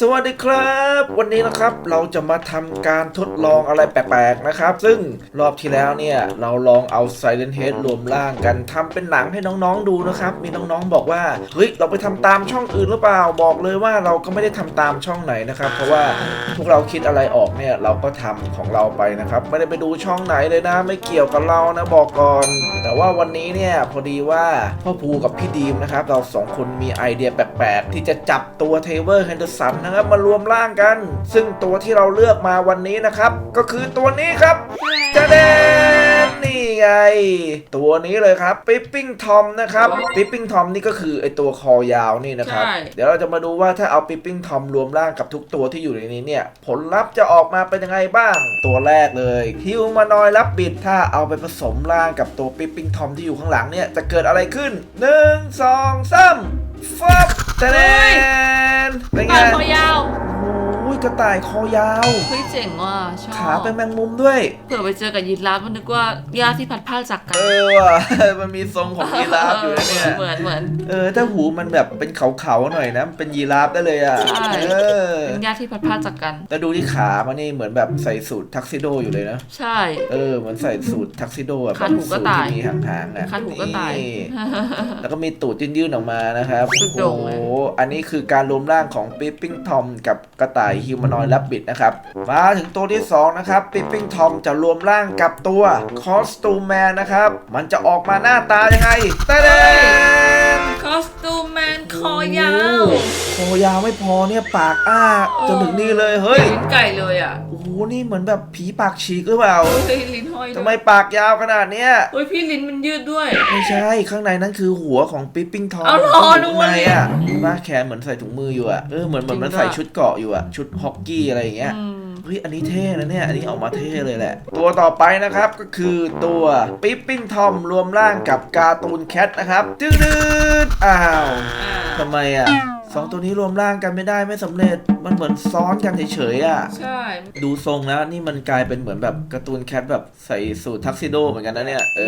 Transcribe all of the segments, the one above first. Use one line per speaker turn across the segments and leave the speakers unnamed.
สวัสดีครับ วันนี้นะครับเราจะมาทำการทดลองอะไรแปลกๆนะครับ ซึ่งรอบที่แล้วเนี่ย เราลองเอา Silent Head รวมร่างกันทำเป็นหนังให้น้องๆดูนะครับ มีน้องๆบอกว่าเฮ้ยเราไปทำตามช่องอื่นหรือเปล่าบอกเลยว่าเราก็ไม่ได้ทำตามช่องไหนนะครับ เพราะว่าพวกเราคิดอะไรออกเนี่ยเราก็ทำของเราไปนะครับ ไม่ได้ไปดูช่องไหนเลยนะ ไม่เกี่ยวกับเรานะบอกก่อน แต่ว่าวันนี้เนี่ยพอดีว่าพ่อภูกับพี่ดีมนะครับเราสองคนมีไอเดียแปลกๆที่จะจับตัวเทเวอร์แฮนเดอร์สันนะครับมารวมร่างกัน ซึ่งตัวที่เราเลือกมาวันนี้นะครับ ก็คือตัวนี้ครับจะเดนนี่ ไง ตัวนี้เลยครับปิปปิ้งทอมนะครับปิปปิ้งทอมนี่ก็คือไอตัวคอยาวนี่นะครับ
ใช่
เดี๋ยวเราจะมาดูว่าถ้าเอาปิปปิ้งทอมรวมร่างกับทุกตัวที่อยู่ในนี้เนี่ย ผลลัพธ์จะออกมาเป็นยังไงบ้าง ตัวแรกเลยฮิวมานอยรับบิดถ้าเอาไปผสมร่างกับตัวปิปปิ้งทอมที่อยู่ข้างหลังเนี่ยจะเกิดอะไรขึ้น 1 2 3ฟับตะเดนเป็นไง
ปากคอยาว
โอ้ย กระต่ายคอยาว
เฮ้ยเจ๋งว่ะชอบ
ขาเป็นแมงมุมด้วย
เผื่อไปเจอกับยีราฟมันนึกว่าญาติที่พัดพรากจากกั
เอน อว่ะ มันมีทรงของยีราฟอยู่นะเนี่ย
เหมือนเหมือน
เออ ถ้าหูมันแบบเป็นเขาๆหน่อยนะเป็นยีราฟได้เลยอะ
ใช่
เออ
เป็นญาติที่พัดพรากจากกัน
แต่ดูที่ขามันนี่เหมือนแบบใส่สูททักซิโดอยู่เลยนะ
ใช่
เออเหมือนใส่สูททักซิโดอะ
ขาดหูก็ตาย
แบบสูทที่มีหางๆอะ
ขาดหูก็ตาย
นี่แล้วก็มีตูดยื่นๆออกมานะครับ
สุดโด่งเลย
โอ้โหอันนี้คือการรวมร่างของปิปปิ้งทอมกับกระต่ายฮิวมานอยด์แรบบิดนะครับ มาถึงตัวที่ 2 นะครับปิปปิ้งทอมจะรวมร่างกับตัวคอสตูมแมนนะครับ มันจะออกมาหน้าตายังไงตาเดน
คอสตู มแมนคอยาว
โอ้โหคอยาวไม่พอเนี่ยปากอ้าจนถึงนี่เลยเฮ้ย
ลิ้นไก่เลยอะ
โอ้โหนี่เหมือนแบบผีปากฉีกหรือเปล่า
เฮ้ยลิ้นห้อยด้วย
ทำไมปากยาวขนาดเนี้ย
เฮ้ยพี่ลิ้นมันยืดด้วย
ไม่ใช่ข้างในนั้นคือหัวของปิ๊ปปิ้งทอม
เอาเหรอ
ที่อยู่ข้างในอะมาแขนเหมือนใส่ถุงมืออยู่อะเออเหมือนเหมือนมัน
จริงด้วย
ใส่ชุดเกราะอยู่อะชุดฮอกกี้อะไรอย่างเงี้ย
อืม
เฮ้ยอันนี้เท่นะเนี่ย อันนี้ออกมาเท่เลยแหละ ตัวต่อไปนะครับก็คือตัวปิ๊ปปิ้งทอมรวมร่างกับการ์ตูนแคทนะครับดืดๆอ้าวทำไมอะ สองตัวนี้รวมร่างกันไม่ได้ไม่สำเร็จมันเหมือนซ้อนกันเฉยๆอะ
ใช่
ดูทรงแล้วนี่มันกลายเป็นเหมือนแบบการ์ตูนแคทแบบใส่สูททักซิโดเหมือนกันนะเนี่ยเอ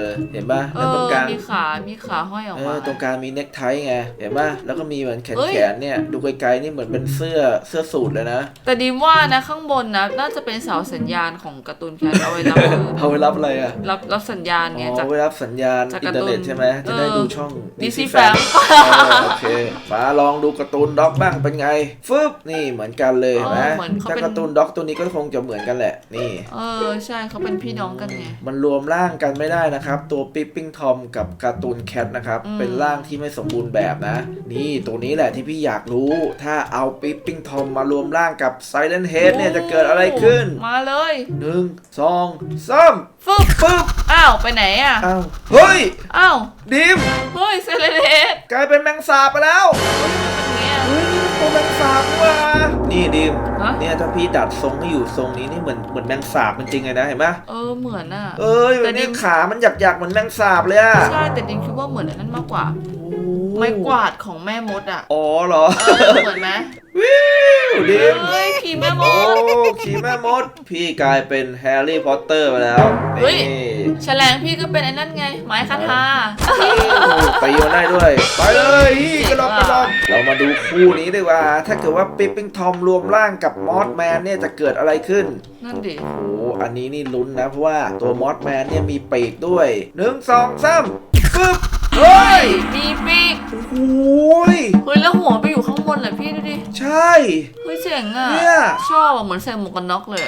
อเห็นปะ
เอ
แล้วตรง
อก
ลาง
มีขามีขาห้อยออก
เอ
มา
อตรงกลางมีเน็กไทไงเห็นปะแล้วก็มีเหมือนแขน
เอ้ย
แขนเนี่ยดูไกลๆนี่เหมือนเป็นเสื้อเสื้อสูทเลยนะ
แต่ดีมว่านะข้างบนนะน่าจะเป็นเสาสัญญาณของการ์ตูนแคทเอาไว้รับมือ
เอาไว้รับอะไรอะ
รับรับสัญญาณ
อ๋
ไง
อ
จาก
ไว้รับสัญญาณ
จาก
อิน
การ์
เทอ
ตู
ร์
น
เน็ตใช่ไหมจะได้
เออ
ดูช่อง
DC
DC
Fam
Fam เออโอเคมาลองดูการ์ตูนด็อกบ้างเป็นไงฟึบนี่เหมือนกันเลยเห็นไหม
เออเหมือนเขา
ถ้า
เป็น
การ์ตูนด็อกตัวนี้ก็คงจะเหมือนกันแหละนี่
เออใช่เขาเป็นพี่น้องกันไง
มันรวมร่างกันไม่ได้นะครับ ตัวปิ๊ปปิ้งทอมกับการ์ตูนแคทนะครับ
อืม
เป็นร่างที่ไม่สมบูรณ์แบบนะ นี่ตัวนี้แหละที่พี่อยากรู้ ถ้าเอาปิ๊ปปิ้งทอมมารวมร่างกับไซเลนเฮดเนี่ยจะเกิดอะไรขึ้น
มาเลย
หนึ่งสองสาม
ฟึบ
ปึ๊บ
อ้าวไปไหนอะ
อ้าวเฮ้ย
อ้าว
ดิม
เฮ้ยเซเลเนต
กลายเป็นแมงสาบไปแล้ว
เป็น
วแมงสาบนี่หว่านี่ดิม
ฮะ
เนี่ยถ้าพี่ดัดทรงให้อยู่ทรงนี้นี่เหมือนเหมือนแมงสาบมันจริงเลยนะเห็นปะ
เออเหมือนอะ
เอ้ย
แต่
นี่
ดิม
ขามันหยักหยักๆเหมือนแมงสาบเลยอะ
ใช่แต่ดิงคิดว่าเหมือนอันนั้นมากกว่า
โอ้
ไม้กวาดของแม่มดอะ
อ๋อเหรอ
เออเหมือนไหม
วิวดิม
เฮ้ยขี่แม่ม
โอ้
ด
ขี่แม่มด พี่กลายเป็นแฮร์รี่พอตเตอร์ไปแล้ว
เฮ้ย
นี่
แฉลงพี่ก็เป็นไอ้นั่นไง ไม้คาทา
ตีมันได้ด้วย ไปเลยฮี่กระลอกกระลอก
เจ๋งว่ะ
เรามาดูคู่นี้ดีกว่า ถ้าเกิดว่าปิ๊ปปิ้งทอมรวมร่างกับมอสแมนเนี่ยจะเกิดอะไรขึ้น
นั่นดิ
โอ้โหอันนี้นี่ลุ้นนะ เพราะว่าตัวมอสแมนเนี่ยมีปีกด้วยหนึ่งสองสามฟึบ เฮ้ย
มีปีก
โอ้โหย
เฮ้ยแล้วหัวไปอยู่ข้างบนเหรอพี่ดูดิ
ใช่
เฮ้ยเจ๋งอะ
เนี่ย
ชอบอะเหมือนใส่หมวกกันน็อกเลย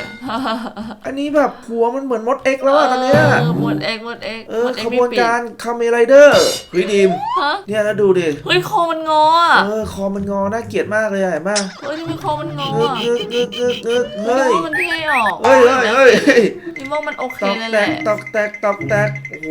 อันนี้แบบหัวมันเหมือนมดเอ็กซ์แล้วอะตอนเนี้ย
เออหมดเอ็กหมดเอ็ก
เออ
หมดเอ็
ข
ก
บ
มี
วน
ปีก
การคาเมไรเดอร์เฮ้ยดีม
ฮะ
เนี่ยแล้วดูดิ
เฮ้ยคอมันงออะ
เออคอมันงอน่าเกลียดมากเลยอะเห็นปะ
เฮ้ยนี่มันคอมันงอ
เงึก
อะ
เงึกเงึกเงึกเงึก
เฮ้
เฮ้
ย
ย
มันเท่ออก
เฮ้ยเฮ้ยเฮ้ยเฮ้ย
นี่ว่ามันโอเค
ตอก
เลย
แต
แหละ
กตอกแตกตอกแตกโอ้โห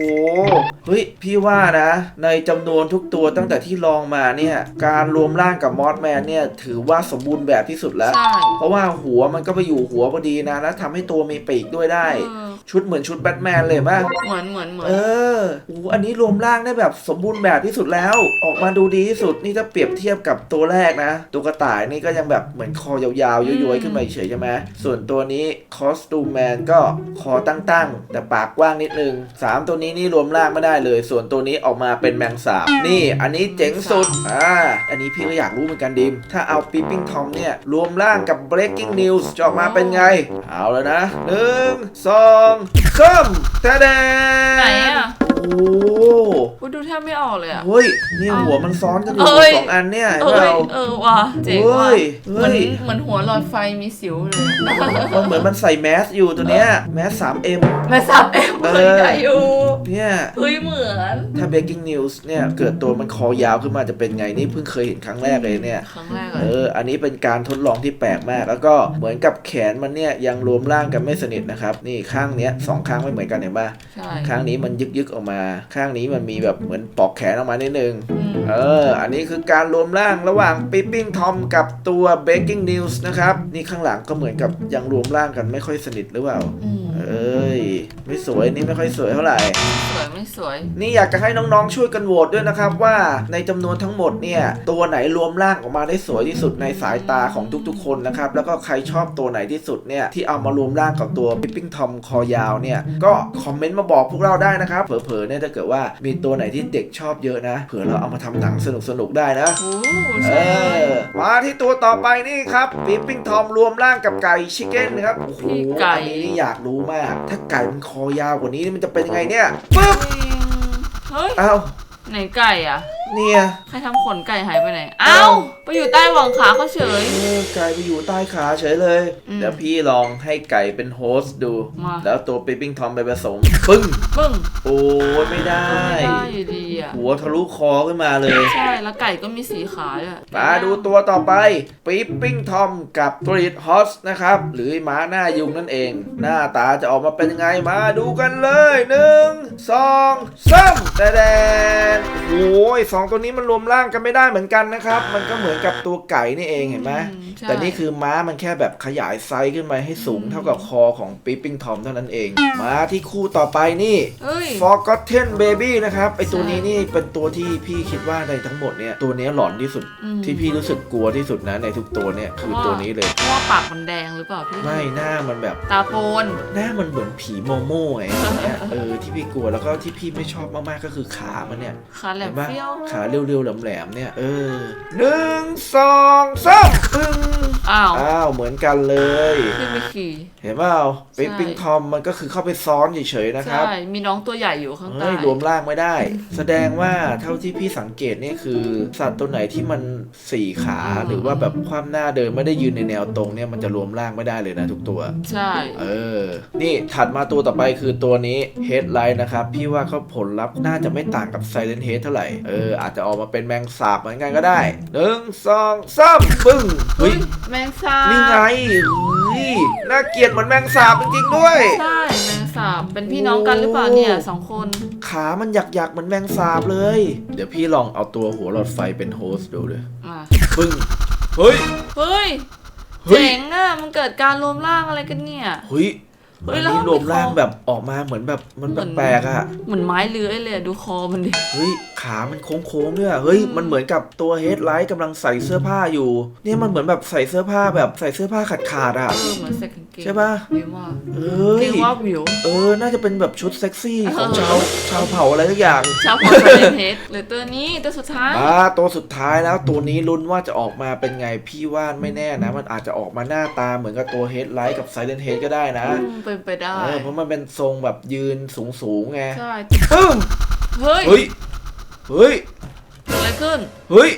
เฮ้ยพี่ว่านะในจำนวนทุกตัวตั้งแต่ที่ลองมาเนี่ย การรวมร่างกับมอสแมนเนี่ย ถือว่าสมบูรณ์แบบที่สุดแล้ว
ใช่
เพราะว่าหัวมันก็ไปอยู่หัวพอดีนะ แล้วทำให้ตัวมีปีกด้วยได้
เออ
ชุดเหมือนชุดแบทแมนเลยป่ะ
เหมือนเหมือนเหมือน
เออโอ้อันนี้รวมร่างได้แบบสมบูรณ์แบบที่สุดแล้ว ออกมาดูดีที่สุด นี่ถ้าเปรียบเทียบกับตัวแรกนะตัวกระต่ายนี่ก็ยังแบบเหมือนคอยาวๆย้อยๆขึ้นมาเฉยๆใช่ไหมส่วนตัวนี้คอสตูมแมนก็คอตั้งๆ แต่ปากกว้างนิดนึงสามตัวนี้นี่รวมร่างไม่ได้เลย ส่วนตัวนี้ออกมาเป็นแมงสาบ นี่อันนี้เจ๋งสุด อ่า อันนี้พี่ก็อยากรู้เหมือนกันดิม ถ้าเอาปีปิ้งทอมเนี่ย รวมร่างกับ breaking news จะออกมาเป็นไง เอาแล้วนะหนึ่งสององสามแตดง
ไหนอะ
โอ้
กูดูแทบไม่ออกเลยอะ
เฮ้ยเนี่ยหัวมันซ้อนกันอยู่
เอ้ย
สองอันเนี่ยเห็น
เอ้
เป
ย
ล่า
เออว่ะเจ๋งว่ะ
เฮ้ย
เหมือน
เฮ้ย
เหมือนหัวหลอดไฟมีสิวเลย
มันเหมือนมันใส่แมสอยู่ตัวเนี้ยแมส 3M
แม่สับเอ็ม
เอ
เล
อ
ยได้อยู่
เนี่ย
เฮ้ยเหมือน
ถ้า breaking news เนี่ยเกิดตัวมันคอยาวขึ้นมาจะเป็นไงนี่เพิ่งเคยเห็นครั้งแรกเลยเนี่ย
ครั้งแรกเล
เอยอ อันนี้เป็นการทดลองที่แปลกมาก แล้วก็เหมือนกับแขนมันเนี่ยยังรวมร่างกันไม่สนิทนะครับ นี่ข้างเนี้ยสองข้างไม่เหมือนกันเห็นปะ
ใช่
ข้างนี้มันยึกยึกๆออกมาข้างนี้มันมีแบบเหมือนปอกแขนออกมานิดนึง
อืม
เออ อันนี้คือการรวมร่างระหว่างปิปปิ้งทอมกับตัว Breaking News นะครับ นี่ข้างหลังก็เหมือนกับยังรวมร่างกันไม่ค่อยสนิทหรือเปล่า
อืม
เอ้ยไม่สวยนี่ไม่ค่อยสวยเท่าไหร่
สวยไม่สวย
นี่อยากจะให้น้องๆช่วยกันโหวตด้วยนะครับว่าในจำนวนทั้งหมดเนี่ยตัวไหนรวมร่างออกมาได้สวยที่สุดในสายตาของทุกๆ คนนะครับแล้วก็ใครชอบตัวไหนที่สุดเนี่ยที่เอามารวมร่างกับตัวปิปปิ้งทอมคอยาวเนี่ยก็คอมเมนต์มาบอกพวกเราได้นะครับเผลอๆเนี่ยถ้าเกิดว่ามีตัวไหนที่เด็กชอบเยอะนะ เผื่อเราเอามาทำหนังสนุกๆได้นะ
โอ้
เอ
ใช่
อมาที่ตัวต่อไปนี่ครับปิปปิ้งทอมรวมร่างกับไก่ชิคเก้นนะครับโอ้โหอันนี้นี่อยากรู้มาก ถ้าไก่มันคอยาวกว่านี้นี่มันจะเป็นยังไงเนี่ยปึ๊บ
เฮ้ย
อ้าว
ไหนไก่อะ
เนี่ย
ใครทำขนไก่หายไปไหน เอ้า ไปอยู่ใต้หว่างขาเขาเฉย
เออไก่ไปอยู่ใต้ขาเฉยเลย
อืม
เดี๋ยวพี่ลองให้ไก่เป็นโฮสต์ดู
มา
แล้วตัวปิปปิ้งทอมไปผสมปึ้ง
ปึ้ง
โอ้ยไม่ได้
ไม่ได้ อยู่ดีอะ
หัวทะลุคอขึ้นมาเลย
ใช่แล้วไก่ก็มีสีขาด้วย
มาดูตัวต่อไปปิปปิ้งทอมกับตรีดฮอสนะครับ หรือม้าหน้ายุงนั่นเอง หน้าตาจะออกมาเป็นยังไงมาดูกันเลยหนึ่งสองสามแต่แดนโอ้ยสองตัวนี้มันรวมร่างกันไม่ได้เหมือนกันนะครับ มันก็เหมือนกับตัวไก่นี่เองเห็นไหม
อืมใช่
แต่นี่คือม้ามันแค่แบบขยายไซส์ขึ้นมาให้สูงเท่ากับคอของปิปปิ้งทอมเท่านั้นเอง มาที่คู่ต่อไปนี่
เฮ้ย
Forgotten Baby นะครับไอตัว
ใช่
นี้นี่เป็นตัวที่พี่คิดว่าในทั้งหมดเนี่ยตัวเนี้ยหลอนที่สุด
อืม
ที่พี่รู้สึกกลัวที่สุดนะในทุกตัวเนี่ยคือตัวนี้เลย
เพราะว่าปากมันแดงหรือเปล่าพี่
ไม่หน้ามันแบบ
ตาโปน
หน้ามันเหมือนผีโมโม่ไงเนี่ยเออที่พี่กลัวแล้วก็ที่พี่ไม่ชอบมากๆก็คือขามันเนี่ย
ขาแหล
เห็
ม
นปะ
เฟี้ยว
ขาเรียวๆแหลมๆเนี่ยเออหนึ่งสองสามปึ้ง
อ้าว
อ้าวเหมือนกันเลย
พี่ไม่ขี่
เห็นเปล่า
ใช่
ปิงปิงทอมมันก็คือเข้าไปซ้อนเฉยๆนะครับ
ใช่ มีน้องตัวใหญ่อยู่ข้างใต้
เฮ้ยรวมร่างไม่ได้ แสดงว่าเท่าที่พี่สังเกตเนี่ยคือ สัตว์ตัวไหนที่มันสี่ขาหรือว่าแบบความหน้าเดินไม่ได้ยืนในแนวตรงเนี่ยมันจะรวมร่างไม่ได้เลยนะทุกตัว
ใช่
เออ นี่ถัดมาตัวต่อไปคือตัวนี้ Headlight นะครับ พี่ว่าเขาผลลัพธ์น่าจะไม่ต่างกับ Silent Head เท่าไหร่ เออ อาจจะออกมาเป็นแมงสาบเหมือนกันก็ได้หนึ่งสองสามปึ้งเฮ้ย
แมงสาบ
นี่ไงเฮ้ยน่าเกลียดเหมือนแมงสาบจริงๆด้วย
ใช่แมง สาบเป็นพี่น้องกันหรือเปล่าเนี่ยสองคน
ขามันหยักๆเหมือนแมงสาบเลย เดี๋ยวพี่ลองเอาตัวหัวหลอดไฟเป็นโฮสต์ดูเลย
อะ
ปึ้งเฮ้ย
เฮ้ย
เฮ้ย
เจ๋งอะมันเกิดการรวมร่างอะไรกันเนี่ย
เฮ้ย
เฮ้
อั
ย
น
แล้ว
นี้
มัน
รวม
มี
ร่าง
คอ
แบบออกมาเหมือนแบบมัน
เหมือน
แปลกๆอะ
เหมือนไม้เลื้อยเลยอะดูคอมันดิ
เฮ้ย ขามันโค้งๆด้วยอะเฮ้ย มันเหมือนกับตัวเฮดไลท์กำลังใส่เสื้อผ้าอยู่ เนี่ยมันเหมือนแบบใส่เสื้อผ้าแบบใส่เสื้อผ้าขาดๆอะ
เออเหมือนใส่กางเกง
ใช่ปะ
วิวว่า
เอ้ย
เกงว่าวิว
เออ น่าจะเป็นแบบชุดเซ็กซี่ของ
เออ
ชาวชาวเผ่าอะไรทุกอย่าง
ชาวพอร์ตเลนเฮดหรือตัวนี้ตัวสุดท้าย
อ่าตัวสุดท้ายแล้วตัวนี้ลุ้นว่าจะออกมาเป็นไงพี่ว่าไม่แน่นะ มันอาจจะออกมาหน้าตาเหมือนกับตัวเฮดไลท์กับไซเลนเฮดก็ได้นะ
อืมเป็นไปได้
เออเพราะมันเป็นทรงแบบยืนสูงสูงๆไง
ใช่
ปึ้ม
เฮ้ย
เฮ้ย เฮ้ย
เกิดอะไรขึ้น
เฮ้ย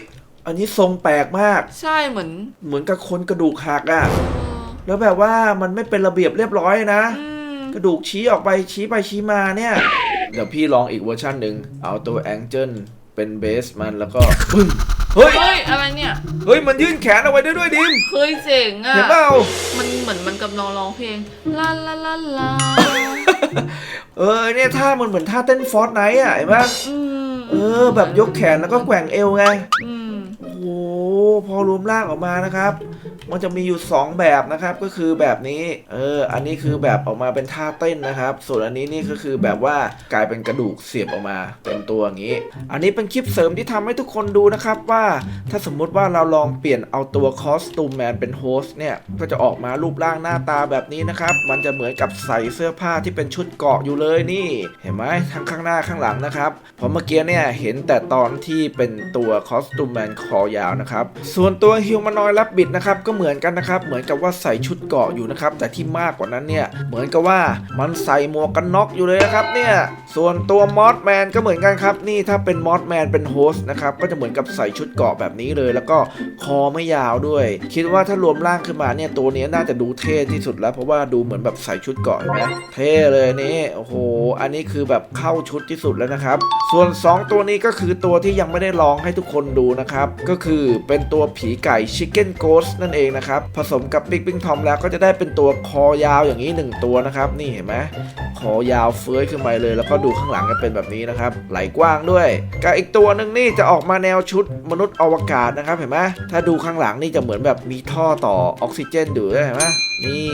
อันนี้ทรงแปลกมาก
ใช่เหมือน
เหมือนกับคนกระดูกหักอะ่ะ
เออ
แล้วแบบว่ามันไม่เป็นระเบียบเรียบร้อยนะ
อืม
กระดูกชี้ออกไปชี้ไปชี้มาเนี่ย เดี๋ยวพี่ลองอีกเวอร์ชันหนึ่งเอาตัวแองเจิลเป็นเบสมันแล้วก็ปึ้มเฮ้ย
เฮ้ยอะไรเนี่ย
เฮ้ย มันยื่นแขนเอาไว้ด้วยด้วยดิม
เฮ้ยเจ๋งอะ
เห็นเปล่า
มันเหมือนมันกำลังร้องเพลงลาลาลาลา
เออเนี่ยท่ามันเหมือนท่าเต้นฟอร์ตไนท์อะเห็นปะ
อืม
เออแบบยกแขนแล้วก็แกว่งเอวไง
อืม
โอ้โหพอรวมร่างออกมานะครับ มันจะมีอยู่ 2 แบบนะครับก็คือแบบนี้เอออันนี้คือแบบออกมาเป็นท่าเต้นนะครับ ส่วนอันนี้นี่ก็คือแบบว่ากลายเป็นกระดูกเสียบออกมาเป็นตัวอย่างนี้ อันนี้เป็นคลิปเสริมที่ทำให้ทุกคนดูนะครับว่าถ้าสมมุติว่าเราลองเปลี่ยนเอาตัวคอสตูมแมนเป็นโฮสต์เนี่ยก็จะออกมารูปร่างหน้าตาแบบนี้นะครับมันจะเหมือนกับใส่เสื้อผ้าที่เป็นชุดเกราะอยู่เลยนี่ เห็นไหมทั้งข้างหน้าข้างหลังนะครับเพราะเมื่อกี้เนี่ยเห็นแต่ตอนที่เป็นตัวคอสตูมแมนคอยาวนะครับส่วนตัวฮิวแมนอยลับบิดนะครับก็เหมือนกันนะครับเหมือนกับว่าใส่ชุดเกราะอยู่นะครับแต่ที่มากกว่านั้นเนี่ยเหมือนกับว่ามันใส่หมวกกันน็อกอยู่เลยนะครับเนี่ยส่วนตัวมอสแมนก็เหมือนกันครับนี่ถ้าเป็นมอสแมนเป็นโฮสต์นะครับก็จะเหมือนกับใส่ชุดเกราะแบบนี้เลย แล้วก็คอไม่ยาวด้วย คิดว่าถ้ารวมร่างขึ้นมาเนี่ยตัวนี้น่าจะดูเท่ที่สุดแล้ว เพราะว่าดูเหมือนแบบใส่ชุดเกราะเห็นไหมเท่เลยนี่โอ้โหอันนี้คือแบบเข้าชุดที่สุดแล้วนะครับส่วน 2 ตัวนี้ก็คือตัวที่ยังไม่ได้ลองให้ทุกคนดูนะครับ ก็คือเป็นตัวผีไก่ชิคเก้นโกสนั่นเองนะครับ ผสมกับปิ๊กปิ๊งทอมแล้วก็จะได้เป็นตัวคอยาวอย่างนี้ 1 ตัวนะครับ นี่เห็นไหมคอยาวเฟื้อยขึ้นมาเลย แล้วก็ดูข้างหลังจะเป็นแบบนี้นะครับ ไหลกว้างด้วยกับอีกตัวหนึ่งนี่จะออกมาแนวชุดมนุษย์อวกาศนะครับ เห็นไหมถ้าดูข้างหลังนี่จะเหมือนแบบมีท่อต่อออกซิเจนอยู่ด้วยเห็นไหมนี่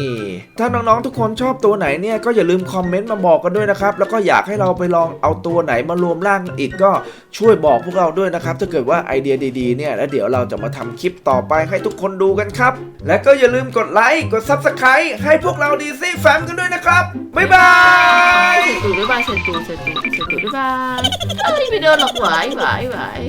ถ้าน้องๆทุกคนชอบตัวไหนเนี่ยก็อย่าลืมคอมเมนต์มาบอกกันด้วยนะครับ แล้วก็อยากให้เราไปลองเอาตัวไหนมารวมร่างอีกก็ช่วยบอกพวกเราด้วยนะครับ ถ้าเกิดว่าไอเดียดีๆเนี่ยแล้วเดี๋ยวเราจะมาทำคลิปต่อไปให้ทุกคนดูกันครับ และก็อย่าลืมกดไลค์กด Subscribe ให้พวกเราดีซี่แฟมกันด้วยนะครับ บ๊ายบาย
เสร็จตูดบ๊ายบายเสร็จตูดเสร็จตูดเสร็จตูดบ๊ายบายเอ้ยไม่โดนหรอกหวายหวายหวาย